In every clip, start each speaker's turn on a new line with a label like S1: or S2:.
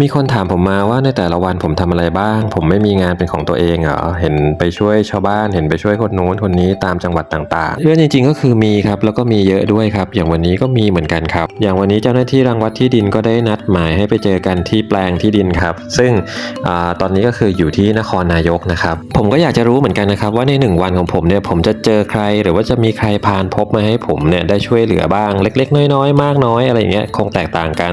S1: มีคนถามผมมาว่าในแต่ละวันผมทำอะไรบ้าง ผมไม่มีงานเป็นของตัวเองเหรอเห็นไปช่วยชาวบ้านเห็นไปช่วยคนนู้นคนนี้ตามจังหวัดต่างๆเรื่องจริงๆก็คือมีครับแล้วก็มีเยอะด้วยครับ อย่างวันนี้ก็มีเหมือนกันครับ อย่างวันนี้เจ้าหน้าที่รังวัดที่ดินก็ได้นัดหมายให้ไปเจอกันที่แปลงที่ดินครับ ซึ่งอตอนนี้ก็คืออยู่ที่นครนายกนะครับ ผมก็อยากจะรู้เหมือนกันนะครับ ว่าในหนึ่งวันของผมเนี่ยผมจะเจอใคร หรือว่าจะมีใครพานพบมาให้ผมเนี่ยได้ช่วยเหลือบ้างเล็ก ๆ น้อยๆ มากน้อยอะไรเงี้ยคงแตกต่างกัน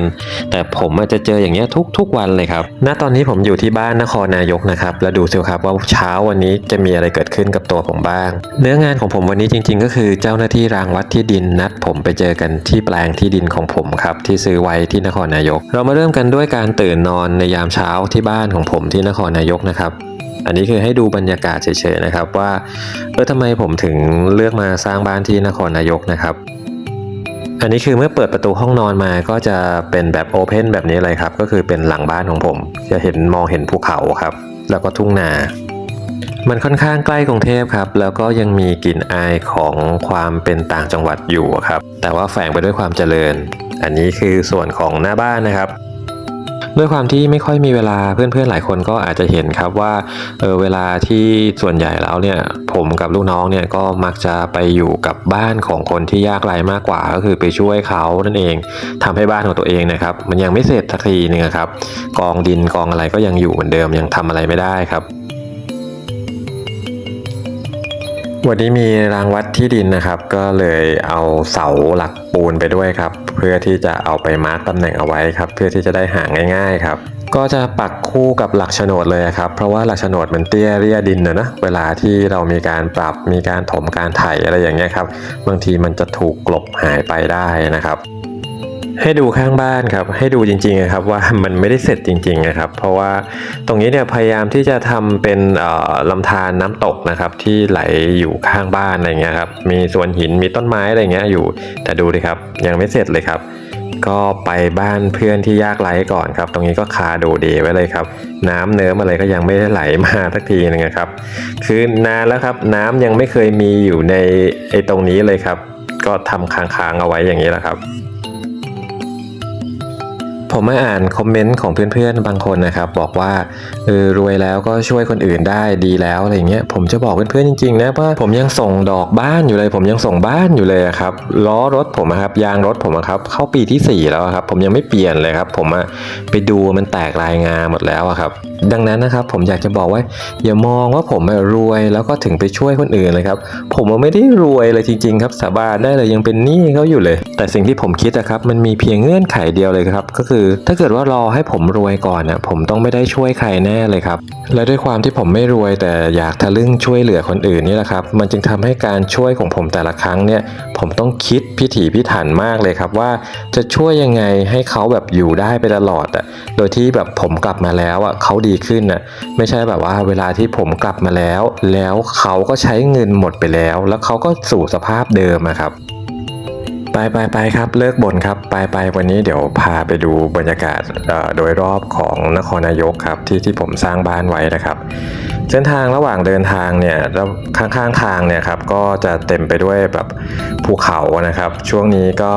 S1: แต่ผมอาจจะเจออย่างเงี้ยทุกๆวันเลยครับ ณ ตอนนี้ผมอยู่ที่บ้านนครนายกนะครับ แล้วดูสิครับว่าเช้าวันนี้จะมีอะไรเกิดขึ้นกับตัวผมบ้าง เนื้องานของผมวันนี้จริง ๆ ก็คือเจ้าหน้าที่รางวัดที่ดินนัด ผมไปเจอกันที่แปลงที่ดินของผมครับที่ซื้อไว้ที่นครนายก เรามาเริ่มกันด้วยการตื่นนอนในยามเช้าที่บ้านของผมที่นครนายกนะครับอันนี้คือให้ดูบรรยากาศเฉยๆนะครับว่าเออทำไมผมถึงเลือกมาสร้างบ้านที่นครนายกนะครับ อันนี้คือเมื่อเปิดประตูห้องนอนมาก็จะเป็นแบบโอเพนแบบนี้เลยครับ ก็คือเป็นหลังบ้านของผม จะเห็นมองเห็นภูเขาครับ แล้วก็ทุ่งนา มันค่อนข้างใกล้กรุงเทพครับ แล้วก็ยังมีกลิ่นอายของความเป็นต่างจังหวัดอยู่ครับ แต่ว่าแฝงไปด้วยความเจริญ อันนี้คือส่วนของหน้าบ้านนะครับ ด้วยความที่ไม่ค่อยมีเวลาเพื่อนๆหลายคนก็อาจจะเห็นครับว่าเออเวลาที่ส่วนใหญ่แล้วเนี่ยผมกับลูกน้องเนี่ยก็มักจะไปอยู่กับบ้านของคนที่ยากไร้มากกว่า ก็คือไปช่วยเขานั่นเองทำให้บ้านของตัวเองนะครับ มันยังไม่เสร็จสักทีหนึงครับ กองดินกองอะไรก็ยังอยู่เหมือนเดิมยังทำอะไรไม่ได้ครับ วันนี้มีรางวัดที่ดินนะครับ ก็เลยเอาเสาหลักปูนไปด้วยครับ เพื่อที่จะเอาไปมาร์กตำแหน่งเอาไว้ครับ เพื่อที่จะได้หาง่าย ๆครับ ก็จะปักคู่กับหลักโฉนดเลยครับ เพราะว่าหลักโฉนดมันเตี้ยเรียดินนะนะเวลาที่เรามีการปรับมีการถมการไถอะไรอย่างเงี้ยครับ บางทีมันจะถูกกลบหายไปได้นะครับ ให้ดูข้างบ้านครับ ให้ดูจริงๆนะครับว่ามันไม่ได้เสร็จจริงๆนะครับ เพราะว่าตรงนี้เนี่ยพยายามที่จะทำเป็นเอ่อลำธารน้ำตกนะครับ ที่ไหลอยู่ข้างบ้านอะไรเงี้ยครับ มีสวนหินมีต้นไม้อะไรเงี้ยอยู่ แต่ดูดิครับ ยังไม่เสร็จเลยครับ ก็ไปบ้านเพื่อนที่ยากไร้ก่อนครับ ตรงนี้ก็คาดูเดไว้เลยครับ น้ำเนิ้มอะไรก็ยังไม่ได้ไหลมาสักทีนึงนะครับ คือนานแล้วครับน้ำยังไม่เคยมีอยู่ในไอ้ตรงนี้เลยครับ ก็ทำค้างๆเอาไว้อย่างนี้แหละครับ ผมมาอ่านคอมเมนต์ของเพื่อนๆบางคนนะครับ บอกว่าเออรวยแล้วก็ช่วยคนอื่นได้ดีแล้วอะไรเงี้ยผมจะบอกเพื่อนๆจริงๆนะว่าผมยังส่งดอกบ้านอยู่เลย ผมยังส่งบ้านอยู่เลยอะครับล้อรถผมอะครับยางรถผมอะครับเข้าปีที่ 4 แล้วครับ ผมยังไม่เปลี่ยนเลยครับ ผมอะไปดูมันแตกลายงาหมดแล้วอะครับ ดังนั้นนะครับผมอยากจะบอกว่า อย่ามองว่าผมรวยแล้วก็ถึงไปช่วยคนอื่นเลยครับ ผมไม่ได้รวยเลยจริง ๆ ครับสาบานได้เลยยังเป็นหนี้เขาอยู่เลย แต่สิ่งที่ผมคิดนะครับมันมีเพียงเงื่อนไขเดียวเลยครับ ก็คือถ้าเกิดว่ารอให้ผมรวยก่อนน่ะผมต้องไม่ได้ช่วยใครแน่เลยครับ และด้วยความที่ผมไม่รวยแต่อยากทะลึ่งช่วยเหลือคนอื่นนี่แหละครับ มันจึงทำให้การช่วยของผมแต่ละครั้งเนี่ย ผมต้องคิดพิถีพิถันมากเลยครับว่าจะช่วยยังไงให้เขาแบบอยู่ได้ไปตลอดอะ โดยที่แบบผมกลับมาแล้วอะเขาดีขึ้นอะ ไม่ใช่แบบว่าเวลาที่ผมกลับมาแล้ว แล้วเขาก็ใช้เงินหมดไปแล้ว แล้วเขาก็สู่สภาพเดิมอะครับ ไปไปไปครับเลิกบ่นครับไปไปวันนี้เดี๋ยวพาไปดูบรรยากาศโดยรอบของนครนายกครับที่ที่ผมสร้างบ้านไว้นะครับ เส้นทางระหว่างเดินทางเนี่ยแล้วข้างทางเนี่ยครับก็จะเต็มไปด้วยแบบภูเขานะครับ ช่วงนี้ก็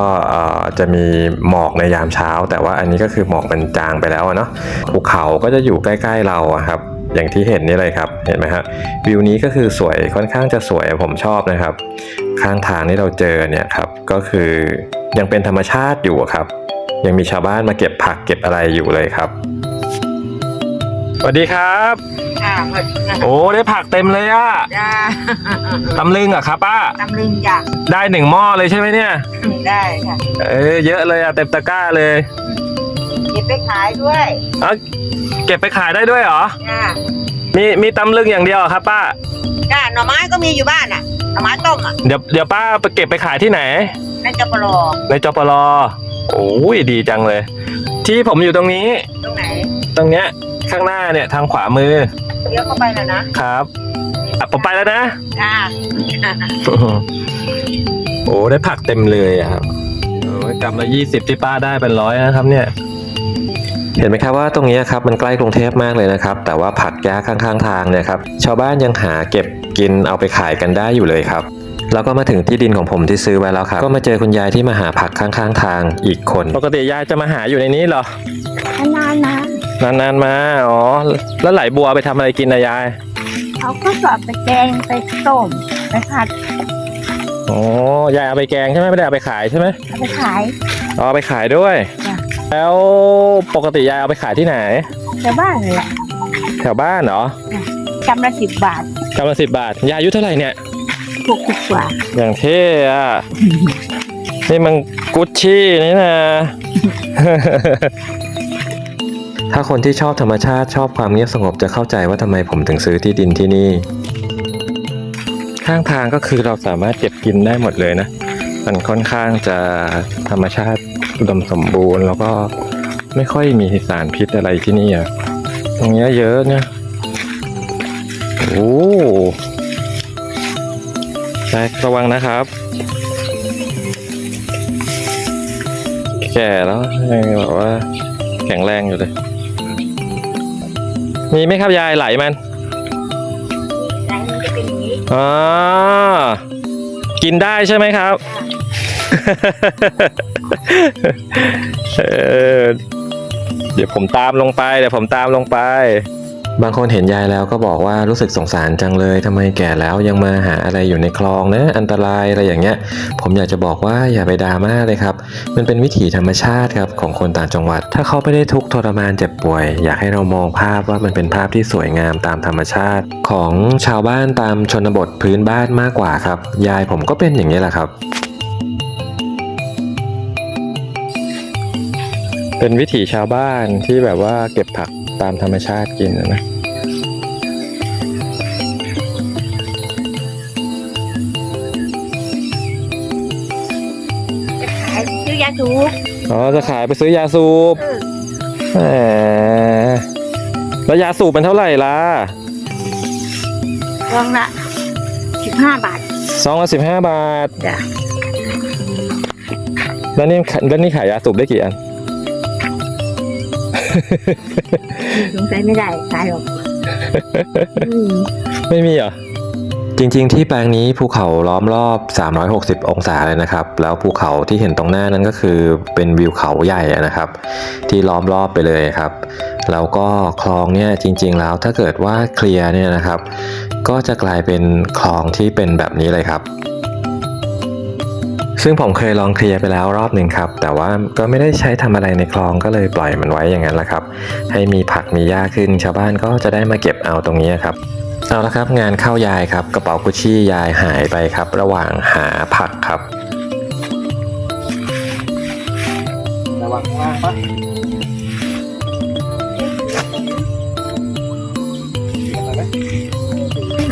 S1: จะมีหมอกในยามเช้า แต่ว่าอันนี้ก็คือหมอกมันจางไปแล้วเนาะภูเขาก็จะอยู่ใกล้ ๆเราครับ อย่างที่เห็นนี่เลยครับ เห็นไหมฮะวิวนี้ก็คือสวยค่อนข้างจะสวยผมชอบนะครับ ข้างทางที่เราเจอเนี่ยครับก็คือยังเป็นธรรมชาติอยู่อะครับ ยังมีชาวบ้านมาเก็บผักเก็บอะไรอยู่เลยครับสวัสดีครับ
S2: ค่ะหมดค่ะ
S1: โอ้ได้ผักเต็มเลยอะ
S2: จ้า
S1: ตำลึงอะครับป้า
S2: ตำลึงจ้ะ
S1: ได้หนึ่งหม้อเลยใช่ไหมเนี่ย
S2: ได้ค่ะ
S1: เออเยอะเลยอะเต็มตะกร้าเลย
S2: เก็บไปขายด้วย
S1: เอาเก็บไปขายได้ด้วยเหรอ
S2: จ้า
S1: มีมีตำลึงอย่างเดียวเหรอครับป้า
S2: จ้าหน่อไม้ก็มีอยู่บ้านอะหน่อไม้ต้มอะ
S1: เดี๋ยวเดี๋ยวป้าไปเก็บไปขายที่ไหน
S2: ในจัปรอ
S1: ในจปรโอ้ยดีจังเลย ที่ผมอยู่ตรงนี้
S2: ตรงไหน
S1: ตรงเนี้ยข้างหน้าเนี่ยทางขวามือ
S2: เลี้ยวเข้าไปแล้วนะครับ
S1: อะผมไปแล้วนะ
S2: จ้า
S1: โอ้ได้ผักเต็มเลยอะครับโอ้ยกำละยี่สิบที่ป้าได้เป็นร้อยนะครับเนี่ย เห็นไหมครับว่าตรงนี้ครับมันใกล้กรุงเทพมากเลยนะครับ แต่ว่าผักยากข้างๆทางเนี่ยครับชาวบ้านยังหาเก็บกินเอาไปขายกันได้อยู่เลยครับแล้วก็มาถึงที่ดินของผมที่ซื้อไว้แล้วครับ ก็มาเจอคุณยายที่มาหาผักข้างๆทางอีกคน ปกติยายจะมาหาอยู่ในนี้เหรอ
S3: นาน
S1: นานๆมา อ๋อ แล้วไหลบัวไปทำอะไรกินนะยาย
S3: เอาข้าวสอบไปแกงไปต้มไปผัด
S1: อ๋อ ยายเอาไปแกงใช่ไหมไม่ได้เอาไปขายใช่ไหม
S3: เอาไปขาย
S1: อ๋อเอาไปขายด้วย
S3: จ้ะ
S1: แล้วปกติยายเอาไปขายที่ไหน
S3: ชาวบ้านเลยแหละ
S1: แถวบ้านเหรอ
S3: กำละสิบบาท
S1: กำลังสิบบาท ยายอายุเท่าไหร่เนี่ย
S3: ถูกถูกกว่า
S1: อย่างเท่อะนี่มันกุชชี่นี่นะ ถ้าคนที่ชอบธรรมชาติชอบความเงียบสงบจะเข้าใจว่าทำไมผมถึงซื้อที่ดินที่นี่ ข้างทางก็คือเราสามารถเก็บกินได้หมดเลยนะ มันค่อนข้างจะธรรมชาติ อุดมสมบูรณ์แล้วก็ไม่ค่อยมีสารพิษอะไรที่นี่อะตรงเนี้ยเยอะเนี่ยโอ้แจ็คระวังนะครับ แก่แล้วยังแบบว่า แข็งแรงอยู่เลย มีไหมครับยายไหลมัน
S3: ไหนมันจะเป็นอย่างนี้
S1: อ๋อกินได้ใช่ไหมครับ เออเดี๋ยวผมตามลงไปเดี๋ยวผมตามลงไป บางคนเห็นยายแล้วก็บอกว่ารู้สึกสงสารจังเลยทำไมแก่แล้วยังมาหาอะไรอยู่ในคลองนะ อันตรายอะไรอย่างเงี้ย ผมอยากจะบอกว่าอย่าไปดราม่าเลยครับ มันเป็นวิถีธรรมชาติครับของคนต่างจังหวัด ถ้าเขาไม่ได้ทุกข์ทรมานเจ็บป่วย อยากให้เรามองภาพว่ามันเป็นภาพที่สวยงามตามธรรมชาติ ของชาวบ้านตามชนบทพื้นบ้านมากกว่าครับ ยายผมก็เป็นอย่างนี้แหละครับ เป็นวิถีชาวบ้านที่แบบว่าเก็บผักตามธรรมชาติกินนะ
S3: ขายซื้อยาสูบ
S1: อ๋อจะขายไปซื้อยาสูบ
S3: เออ
S1: แหมแล้วยาสูบมันเท่าไหร่ล่ะ
S3: กล่องละสิบห้าบาท
S1: ซองละสิบห้าบาท
S3: จ้ะ
S1: แล้วนี่แล้วนี่ขายยาสูบได้กี่อัน
S3: สงสัยไม่ได้ขายหรอกอืม
S1: ไม่มีเหรอ จริงๆ ที่แปลงนี้ภูเขาล้อมรอบ 360 องศาเลยนะครับ แล้วภูเขาที่เห็นตรงหน้านั้นก็คือเป็นวิวเขาใหญ่อะนะครับ ที่ล้อมรอบไปเลยครับ แล้วก็คลองเนี่ยจริง ๆ แล้วถ้าเกิดว่าเคลียร์เนี่ยนะครับ ก็จะกลายเป็นคลองที่เป็นแบบนี้เลยครับ ซึ่งผมเคยลองเคลียร์ไปแล้วรอบหนึ่งครับ แต่ว่าก็ไม่ได้ใช้ทำอะไรในคลองก็เลยปล่อยมันไว้อย่างนั้นแหละครับ ให้มีผักมีหญ้าขึ้น ชาวบ้านก็จะได้มาเก็บเอาตรงนี้ครับเอาละครับ งานเข้ายายครับ กระเป๋ากุชชี่ยายหายไปครับ ระหว่างหาผักครับระวังมากปะ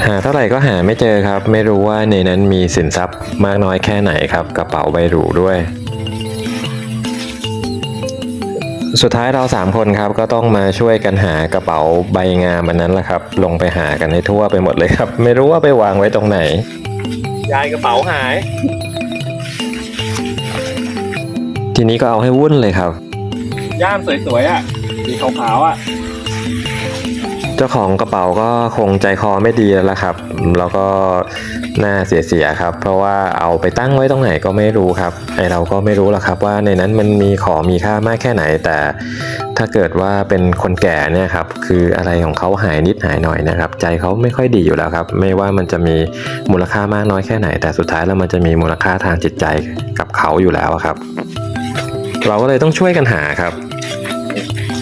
S1: หาเท่าไหร่ก็หาไม่เจอครับ ไม่รู้ว่าในนั้นมีสินทรัพย์มากน้อยแค่ไหนครับ กระเป๋าใบหรูด้วย สุดท้ายเราสามคนครับก็ต้องมาช่วยกันหากระเป๋าใบงามอันนั้นแหละครับ ลงไปหากันให้ทั่วไปหมดเลยครับ ไม่รู้ว่าไปวางไว้ตรงไหน ยายกระเป๋าหาย ทีนี้ก็เอาให้วุ่นเลยครับ
S4: ย่ามสวยๆอะสีขาวๆอะ
S1: เจ้าของกระเป๋าก็คงใจคอไม่ดีแล้วล่ะครับ แล้วก็น่าเสียๆครับ เพราะว่าเอาไปตั้งไว้ตรงไหนก็ไม่รู้ครับไอเราก็ไม่รู้หรอกครับว่าในนั้นมันมีของมีค่ามากแค่ไหน แต่ถ้าเกิดว่าเป็นคนแก่เนี่ยครับคืออะไรของเขาหายนิดหายหน่อยนะครับ ใจเขาไม่ค่อยดีอยู่แล้วครับ ไม่ว่ามันจะมีมูลค่ามากน้อยแค่ไหน แต่สุดท้ายแล้วมันจะมีมูลค่าทางจิตใจกับเขาอยู่แล้วครับ เราก็เลยต้องช่วยกันหาครับ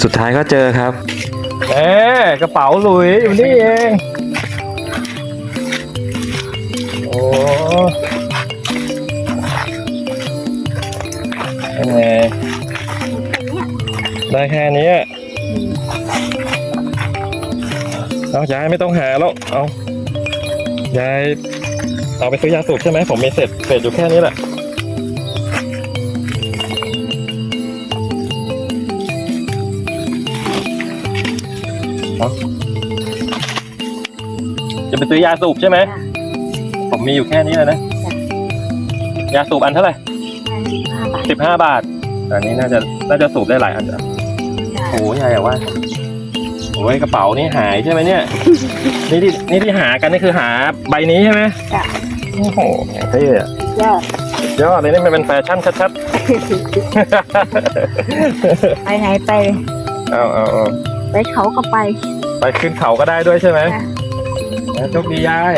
S1: สุดท้ายก็เจอครับ
S4: เอ๊กระเป๋าหลุยอยู่นี่เอง โอ้ยังไงได้แค่นี้อะเอายายไม่ต้องหาแล้ว เอายายเอาไปซื้อยาสูบใช่ไหมผมมีเศษเศษอยู่แค่นี้แหละ จะไปซื้อยาสูบใช่ไหมผมมีอยู่แค่นี้เลยนะ ยาสูบอันเท่าไหร่
S3: สิบห้าบาท
S4: สิบห้าบาท อันนี้น่าจะน่าจะสูบได้หลายอันอะโอ้ยยายอะว่า โอ้ยกระเป๋านี่หายใช่ไหมเนี่ย นี่ที่นี่ที่หากันนี่คือหาใบนี้ใช่ไหม
S3: จ้ะ
S4: โอ้โหเท่อะ
S3: ยอด
S4: ยอดเลยนี่มันเป็นแฟชั่นชัด
S3: ไปไหนไป
S4: ๆเอาเอาเอา
S3: ไปเขาก็ไป
S4: ไปขึ้นเขาก็ได้ด้วยใช่ไหม
S3: ค่ะ
S4: โชคดียาย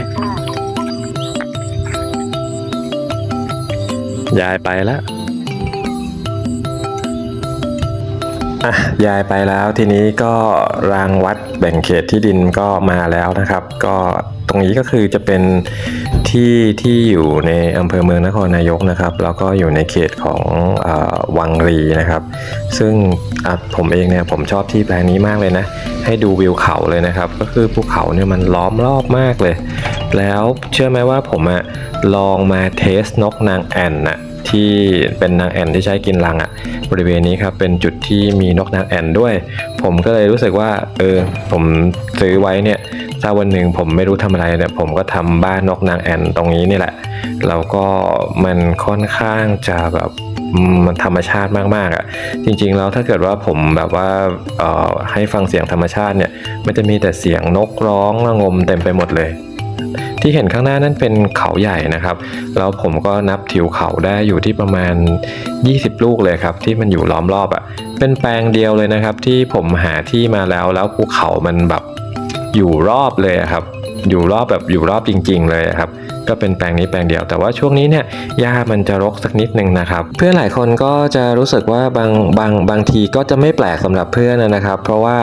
S1: ยายไปแล้วอะยายไปแล้วทีนี้ก็รางวัดแบ่งเขตที่ดินก็มาแล้วนะครับ ก็ตรงนี้ก็คือจะเป็นที่ที่อยู่ในอำเภอเมืองนครนายกนะครับ แล้วก็อยู่ในเขตของอวังรีนะครับ ซึ่ง ผมเองเนี่ยผมชอบที่แปลงนี้มากเลยนะ ให้ดูวิวเขาเลยนะครับ ก็คือภูเขาเนี่ยมันล้อมรอบมากเลย แล้วเชื่อไหมว่าผมอะลองมาเทสนกนางแอ่นน่ะที่เป็นนางแอ่นที่ใช้กินรังอะบริเวณนี้ครับเป็นจุดที่มีนกนางแอ่นด้วย ผมก็เลยรู้สึกว่าเออผมซื้อไว้เนี่ยถ้าวันหนึ่งผมไม่รู้ทำอะไรเนี่ยผมก็ทำบ้านนกนางแอ่นตรงนี้นี่แหละแล้วก็มันค่อนข้างจะแบบ มันธรรมชาติมากๆอะ่ะ จริง ๆ แล้วถ้าเกิดว่าผมแบบว่าให้ฟังเสียงธรรมชาติเนี่ย มันจะมีแต่เสียงนกร้องระงมเต็มไปหมดเลยที่เห็นข้างหน้านั่นเป็นเขาใหญ่นะครับ แล้วผมก็นับทิวเขาได้อยู่ที่ประมาณ 20 ลูกเลยครับ ที่มันอยู่ล้อมรอบอะ่ะ เป็นแปลงเดียวเลยนะครับ ที่ผมหาที่มาแล้วแล้วภูเขามันแบบอยู่รอบเลยครับ อยู่รอบแบบอยู่รอบจริง ๆ เลยครับ ก็เป็นแปลงนี้แปลงเดียว แต่ว่าช่วงนี้เนี่ยหญ้ามันจะรกสักนิดนึงนะครับ เพื่อนหลายคนก็จะรู้สึกว่าบางบางบางทีก็จะไม่แปลกสำหรับเพื่อนนะครับ เพราะว่า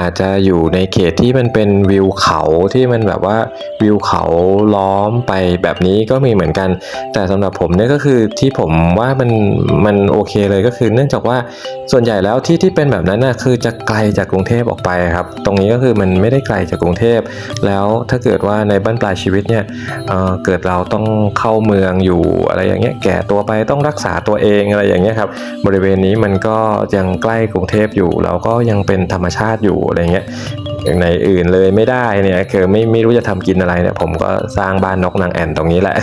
S1: อาจจะอยู่ในเขตที่มันเป็นวิวเขาที่มันแบบว่าวิวเขาล้อมไปแบบนี้ก็มีเหมือนกัน แต่สำหรับผมเนี่ยก็คือที่ผมว่ามันมันโอเคเลยก็คือ เนื่องจากว่าส่วนใหญ่แล้วที่ที่เป็นแบบนั้นน่ะคือจะไกลจากกรุงเทพออกไปครับ ตรงนี้ก็คือมันไม่ได้ไกลจากกรุงเทพ แล้วถ้าเกิดว่าในบ้านปลายชีวิตเนี่ยเเกิดเราต้องเข้าเมืองอยู่อะไรอย่างเงี้ยแก่ตัวไปต้องรักษาตัวเองอะไรอย่างเงี้ยครับบริเวณนี้มันก็ยังใกล้กรุงเทพอยู่ เราก็ยังเป็นธรรมชาติอยู่อะไรเงี้ย อย่างในอื่นเลยไม่ได้เนี่ยคือไม่ไม่รู้จะทำกินอะไรเนี่ยผมก็สร้างบ้านนกนางแอ่นตรงนี้แหละ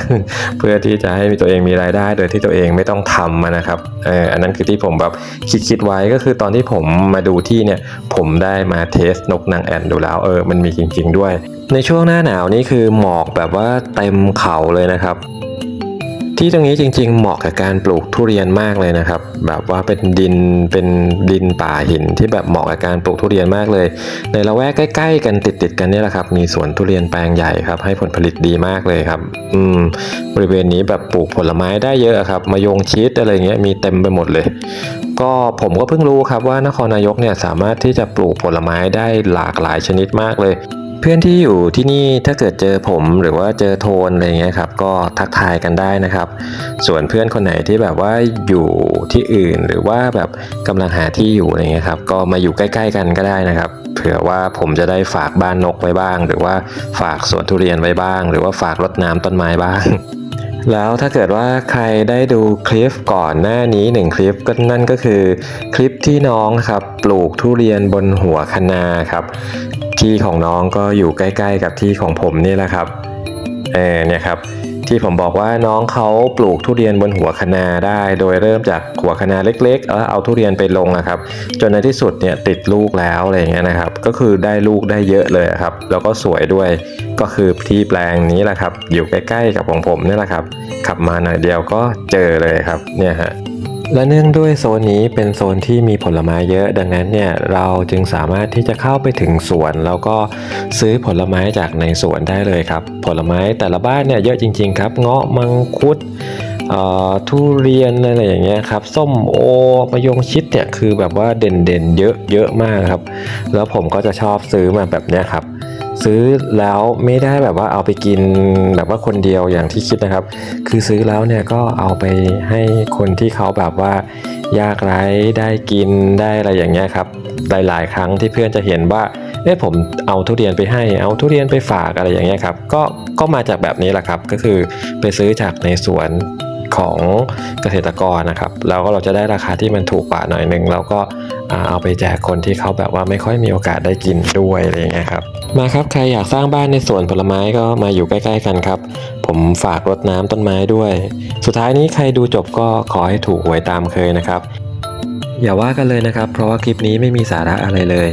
S1: เพื่อที่จะให้ตัวเองมีรายได้ โดยที่ตัวเองไม่ต้องทำอะนะครับเอออันนั้นคือที่ผมแบบคิดคิดไว้ก็คือตอนที่ผมมาดูที่เนี่ยผมได้มาเทสนกนางแอ่นดูแล้วเออมันมีจริง ๆ ด้วย ในช่วงหน้าหนาวนี่คือหมอกแบบว่าเต็มเขาเลยนะครับ ที่ตรงนี้จริง ๆ เหมาะกับการปลูกทุเรียนมากเลยนะครับ แบบว่าเป็นดินเป็นดินป่าหินที่แบบเหมาะกับการปลูกทุเรียนมากเลย ในละแวกใกล้ ๆ กันติดๆกันนี่แหละครับ มีสวนทุเรียนแปลงใหญ่ครับ ให้ผลผลิตดีมากเลยครับ อืม บริเวณนี้แบบปลูกผลไม้ได้เยอะครับมายงชิดอะไรเงี้ยมีเต็มไปหมดเลย ก็ผมก็เพิ่งรู้ครับว่านครนายกเนี่ยสามารถที่จะปลูกผลไม้ได้หลากหลายชนิดมากเลย เพื่อนที่อยู่ที่นี่ถ้าเกิดเจอผมหรือว่าเจอโทนอะไรเงี้ยครับก็ทักทายกันได้นะครับ ส่วนเพื่อนคนไหนที่แบบว่าอยู่ที่อื่นหรือว่าแบบกำลังหาที่อยู่อะไรเงี้ยครับก็มาอยู่ใกล้ ๆ กันก็ได้นะครับเผื่อว่าผมจะได้ฝากบ้านนกไว้บ้าง หรือว่าฝากสวนทุเรียนไว้บ้าง หรือว่าฝากรดน้ำต้นไม้บ้าง แล้วถ้าเกิดว่าใครได้ดูคลิปก่อนหน้านี้หนึ่งคลิปก็นั่นก็คือ คลิปที่น้องครับปลูกทุเรียนบนหัวคะนาครับ ที่ของน้องก็อยู่ใกล้ ๆ กับที่ของผมนี่แหละครับเออเนี่ยครับ ที่ผมบอกว่าน้องเขาปลูกทุเรียนบนหัวคะนาได้ โดยเริ่มจากหัวคะนาเล็กๆแล้วเอาทุเรียนไปลงนะครับ จนในที่สุดเนี่ยติดลูกแล้วอะไรเงี้ยนะครับ ก็คือได้ลูกได้เยอะเลยครับ แล้วก็สวยด้วยก็คือที่แปลงนี้แหละครับ อยู่ใกล้ๆกับของผมนี่แหละครับ ขับมาหน่อยเดียวก็เจอเลยครับเนี่ยฮะ และเนื่องด้วยโซนนี้เป็นโซนที่มีผลไม้เยอะ ดังนั้นเนี่ยเราจึงสามารถที่จะเข้าไปถึงสวน แล้วก็ซื้อผลไม้จากในสวนได้เลยครับ ผลไม้แต่ละบ้านเนี่ยเยอะจริง ๆ ครับเงาะมังคุดทุเรียนอะไรอย่างเงี้ยครับส้มโอมะยงชิดเนี่ยคือแบบว่าเด่นๆเยอะเยอะมากครับ แล้วผมก็จะชอบซื้อมาแบบเนี้ยครับ ซื้อแล้วไม่ได้แบบว่าเอาไปกินแบบว่าคนเดียวอย่างที่คิดนะครับ คือซื้อแล้วเนี่ยก็เอาไปให้คนที่เขาแบบว่ายากไร้ได้กินได้อะไรอย่างเงี้ยครับ หลาย ๆ ครั้งที่เพื่อนจะเห็นว่าเอ้ผมเอาทุเรียนไปให้ เอาทุเรียนไปฝากอะไรอย่างเงี้ยครับ ก็ก็มาจากแบบนี้แหละครับ ก็คือไปซื้อจากในสวน ของเกษตรกรนะครับ แล้วก็เราจะได้ราคาที่มันถูกกว่าหน่อยหนึงแล้วก็เอาไปแจกคนที่เขาแบบว่าไม่ค่อยมีโอกาสได้กินด้วยอะไรเงี้ยครับมาครับใครอยากสร้างบ้านในสวนผลไม้ก็มาอยู่ใกล้ ๆ กันครับ ผมฝากรดน้ำต้นไม้ด้วย สุดท้ายนี้ใครดูจบก็ขอให้ถูกหวยตามเคยนะครับ อย่าว่ากันเลยนะครับ เพราะว่าคลิปนี้ไม่มีสาระอะไรเลย